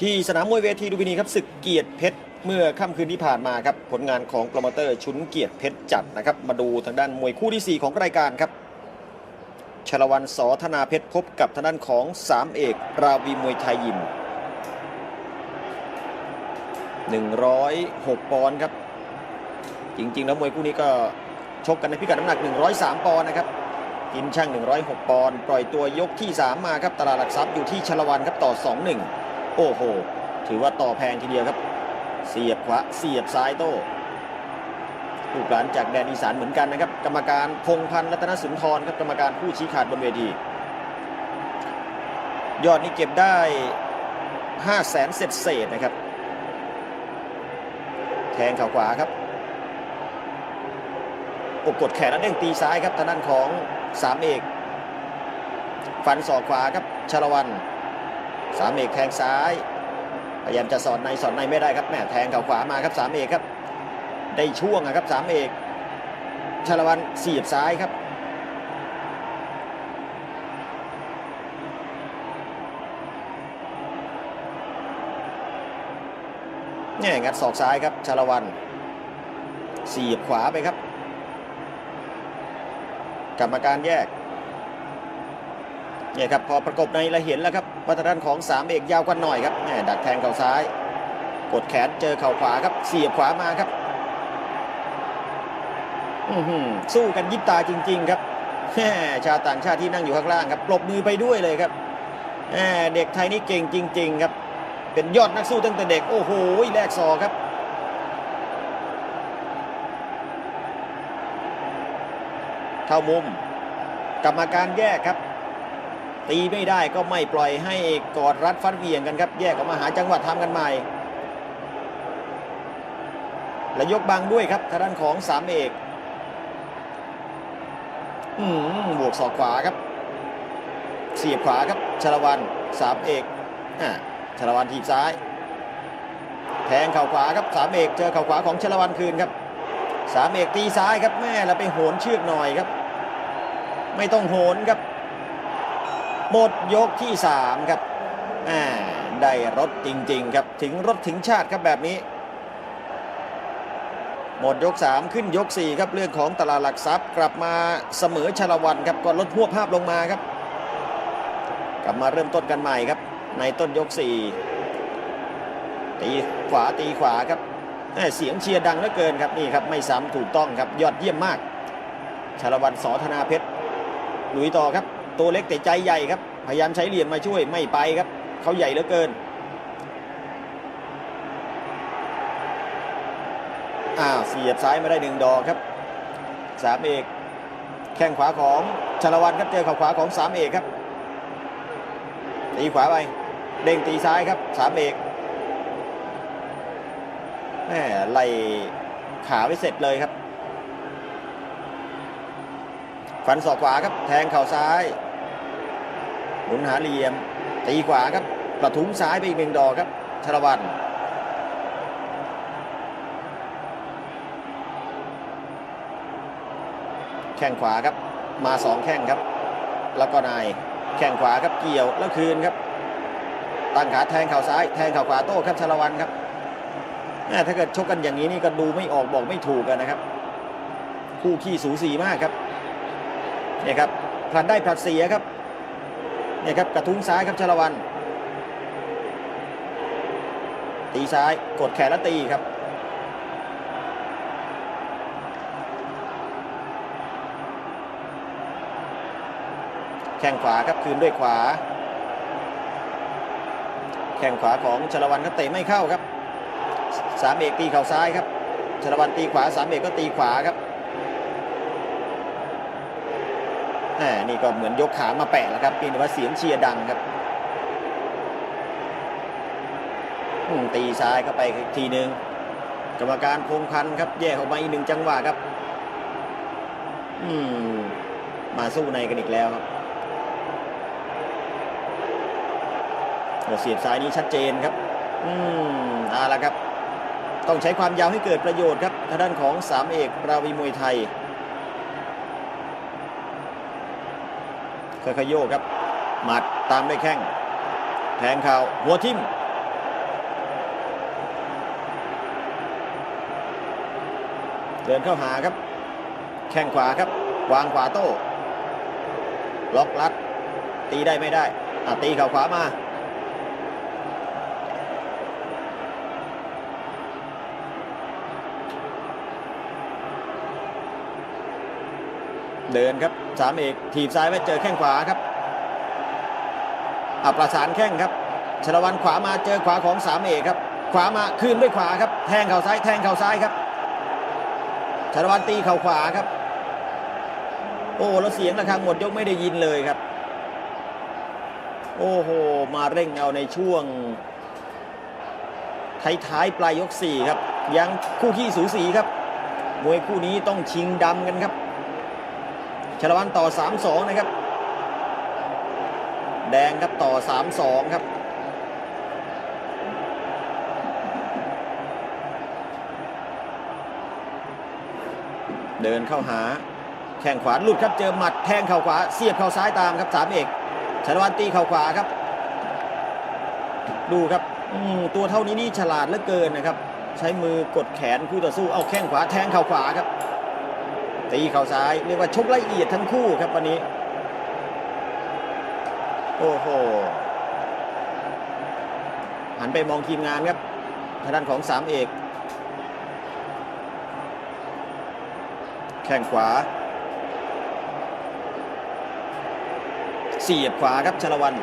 ที่สนามมวยเวทีดูบินีครับศึกเกียรติเพชรเมื่อค่ำคืนที่ผ่านมาครับผลงานของโปรโมเตอร์ชุนเกียรติเพชรจัดนะครับมาดูทางด้านมวยคู่ที่ 4 ของรายการครับชลวันสอธนาเพชรพบกับทางด้านของสามเอกราวีมวยไทยยิม 106 ปอนด์ครับ จริง ๆ แล้วมวยคู่นี้ก็ชกกันในพิกัดน้ำหนัก 103 ปอนด์นะครับทีมช่าง 106 ปอนด์ปล่อยตัวยกที่ 3 มาครับตลาดหลักทรัพย์อยู่ที่ชลวันครับต่อ 2-1 โอ้โห ถือว่าต่อแพงทีเดียวครับ เสียบขวาเสียบซ้ายโต้ลูกหลานจากแดนอีสานเหมือนกันนะครับ กรรมการพงพันธ์รัตนสุนทรครับกรรมการผู้ชี้ขาดบนเวที ยอดนี้เก็บได้5 0 0แสนเศษเศษนะครับ แทงข่าขวาครับอกกดแขนแล้วเด้งตีซ้ายครับทางด้านของสามเอก ฟันศอกขวาครับชาละวัน สามเอกแทงซ้าย พยายามจะสอดในสอดในไม่ได้ครับแหม่แทงเข่าขวามาครับสามเอกครับ ได้ช่วงอะครับสามเอกชาละวันเสียบซ้ายครับเนี่ยงัดศอกซ้ายครับชาละวันเสียบขวาไปครับ กรรมการแยก เนี่ยครับพอประกบในเราเห็นแล้วครับวัฒนานของสามเอกยาวกว่าหน่อยครับแหม่ดักแทงเข่าซ้าย กดแขนเจอเข่าขวาครับเสียบขวามาครับอือหือสู้กันยิบตาจริง ๆ ครับแหม่ชาวต่างชาติที่นั่งอยู่ข้างล่างครับปรบมือไปด้วยเลยครับแหม่เด็กไทยนี่เก่งจริง ๆ ครับ เป็นยอดนักสู้ตั้งแต่เด็กโอ้โหแลกศอครับเข้ามุม กรรมการแยกครับ ตีไม่ได้ก็ไม่ปล่อยให้กอดรัดฟัดเหวี่ยงกันครับ แยกออกมาหาจังหวะทำกันใหม่ และยกบังด้วยครับทางด้านของสามเอกอืมบวกศอกขวาครับ เสียบขวาครับชลวันสามเอกอ่าชลวันทีบซ้าย แทงเข่าขวาครับสามเอกเจอเข่าขวาของชลวันคืนครับสามเอกตีซ้ายครับแม่แล้วไปโหนเชือกหน่อยครับ ไม่ต้องโหนครับ หมดยกที่สามครับอ่าได้รถจริง ๆ ครับถึงรถถึงชาติครับแบบนี้ หมดยก 3 ขึ้นยก 4 ครับเรื่องของตลาดหลักทรัพย์กลับมาเสมอชาละวันครับก็ลดพวกภาพลงมาครับ กลับมาเริ่มต้นกันใหม่ครับ ในต้นยก 4 ตีขวาตีขวาครับเสียงเชียร์ดังเหลือเกินครับนี่ครับไม่ซ้ำถูกต้องครับยอดเยี่ยมมากชาละวันสอธนาเพชรลุยต่อครับ ตัวเล็กแต่ใจใหญ่ครับ พยายามใช้เหลี่ยมมาช่วยไม่ไปครับ เขาใหญ่เหลือเกินอ้าวเสียบซ้ายมาได้หนึ่งดอกครับสามเอกแข้งขวาของชลวันครับเจอเข่าขวาของสามเอกครับตีขวาไปเด้งตีซ้ายครับสามเอกแหม่ไล่ขาไว้เสร็จเลยครับฟันศอกขวาครับแทงเข่าซ้าย หมุนหาเหลี่ยม ตีขวาครับกระทุ้งซ้ายไปอีกหนึ่งดอกครับชลวันแข้งขวาครับมาสองแข้งครับ แล้วก็นายแข้งขวาครับเกี่ยวแล้วคืนครับตั้งขาแทงเข่าซ้ายแทงเข่าขวาโต้ครับชลวันครับถ้าเกิดชกกันอย่างนี้นี่ก็ดูไม่ออกบอกไม่ถูกกันนะครับ คู่ขี้สูสีมากครับเนี่ยครับผลัดได้ผลัดเสียครับ เนี่ยครับกระทุ้งซ้ายครับชาละวัน ตีซ้ายกดแขนแล้วตีครับแข้งขวาครับคืนด้วยขวา แข้งขวาของชลวันครับเตะไม่เข้าครับสามเอกตีเข่าซ้ายครับชลวันตีขวาสามเอกก็ตีขวาครับ นี่ก็เหมือนยกขามาแปะแล้วครับเพียงแต่ว่าเสียงเชียร์ดังครับตีซ้ายเข้าไปอีกทีหนึ่งกรรมการพงพันธ์ครับ แยกออกมาอีกหนึ่งจังหวะครับ อืม มาสู้ในกันอีกแล้วครับโอ้เสียบซ้ายนี้ชัดเจนครับ อืมเอาละครับ ต้องใช้ความยาวให้เกิดประโยชน์ครับทางด้านของสามเอกราวีมวยไทย คคาโยครับ หมัดตามด้วยแข้ง แทงเข่าหัวทิ่มเดินเข้าหาครับ แข้งขวาครับ วางขวาโต้ ล็อกลัด ตีได้ไม่ได้ตีเข่าขวามา เดินครับสามเอกถีบซ้ายไว้เจอแข้งขวาครับอัประสานแข้งครับชลวันขวามาเจอขวาของสามเอกครับ ขวามาคืนด้วยขวาครับ แทงเข่าซ้ายแทงเข่าซ้ายครับชลวันตีเข่าขวาครับ โอ้แล้วเสียงระฆังหมดยกไม่ได้ยินเลยครับ โอ้โหมาเร่งเอาในช่วงท้ายๆปลายยก4ครับยังคู่ขี้สูสีครับมวยคู่นี้ต้องชิงดำกันครับ ชลวันต่อ 3-2 นะครับ แดงครับต่อ 3-2 ครับ เดินเข้าหาแข้งขวาหลุดครับเจอหมัดแทงเข่าขวาเสียบเข่าซ้ายตามครับสามเอกชลวันตีเข่าขวาครับ ดูครับตัวเท่านี้นี่ฉลาดเหลือเกินนะครับ ใช้มือกดแขนคู่ต่อสู้เอาแข้งขวาแทงเข่าขวาครับ ตีเข่าซ้ายเรียกว่าชกละเอียดทั้งคู่ครับวันนี้ โอ้โหหันไปมองทีมงานครับทางด้านของสามเอก แข้งขวา เสียบขวาครับชลวัน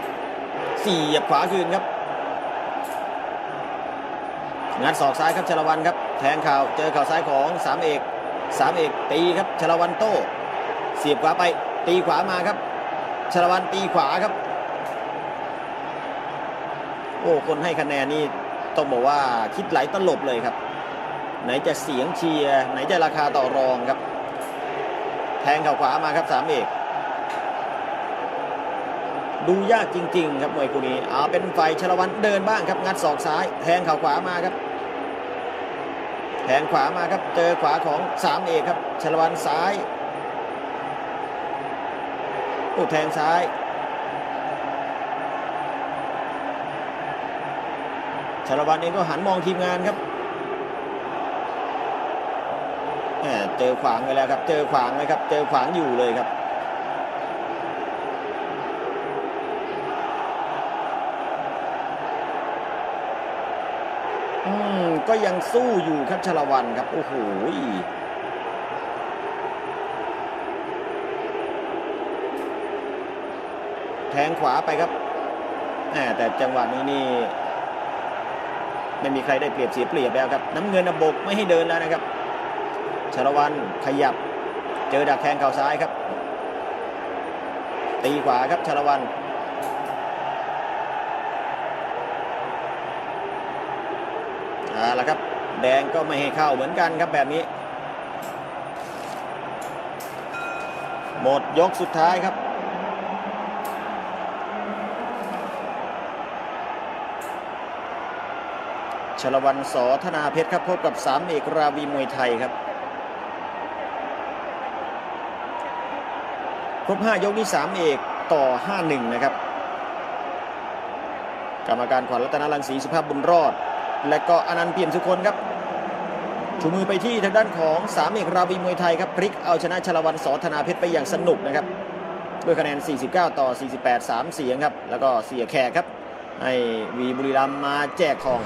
เสียบขวาคืนครับงัดศอกซ้ายครับชลวันครับ แทงข่าวเจอข่าวซ้ายของสามเอก สามเอกตีครับชลวันโตเสียบขวาไปตีขวามาครับชลวันตีขวาครับ โอ้คนให้คะแนนนี่ต้องบอกว่าคิดไหลตลบเลยครับ ไหนจะเสียงเชียร์ไหนจะราคาต่อรองครับ แทงเข่าขวามาครับสามเอกดูยากจริง ๆ ครับมวยคู่นี้เอาเป็นไฟชลวันเดินบ้างครับ งัดศอกซ้าย แทงเข่าขวามาครับ แทงขวามาครับ เจอขวาของสามเอกครับชลวันซ้ายโอ้แทงซ้าย ชลวันเองก็หันมองทีมงานครับเจอขวางไปแล้วครับ เจอขวางไหมครับ เจอขวางอยู่เลยครับอืม ก็ยังสู้อยู่ครับชลวันครับ โอ้โหแทงขวาไปครับแหมแต่จังหวะนี้นี่ ไม่มีใครได้เปรียบเสียเปรียบแล้วครับ น้ำเงินนะบกไม่ให้เดินแล้วนะครับชลวันขยับ เจอดักแทงเข่าซ้ายครับ ตีขวาครับชลวัน เอาละครับ แดงก็ไม่ให้เข้าเหมือนกันครับแบบนี้ หมดยกสุดท้ายครับชลวันสอธนาเพชรครับพบกับสามเอกราวีมวยไทยครับครบ5ยกนี้3เอกต่อ 5-1 นะครับ กรรมการขวัญรัตนรังสีสุภาพบุญรอด และก็อนันต์เปี่ยมสุคนครับชูมือไปที่ทางด้านของสามเอกราวีมวยไทยครับพลิกเอาชนะชลวันสอธนาเพชรไปอย่างสนุกนะครับด้วยคะแนน 49 ต่อ 48 3 เสียงครับ แล้วก็เสียแขกครับ ให้วีบุรีรัมมาแจกทอง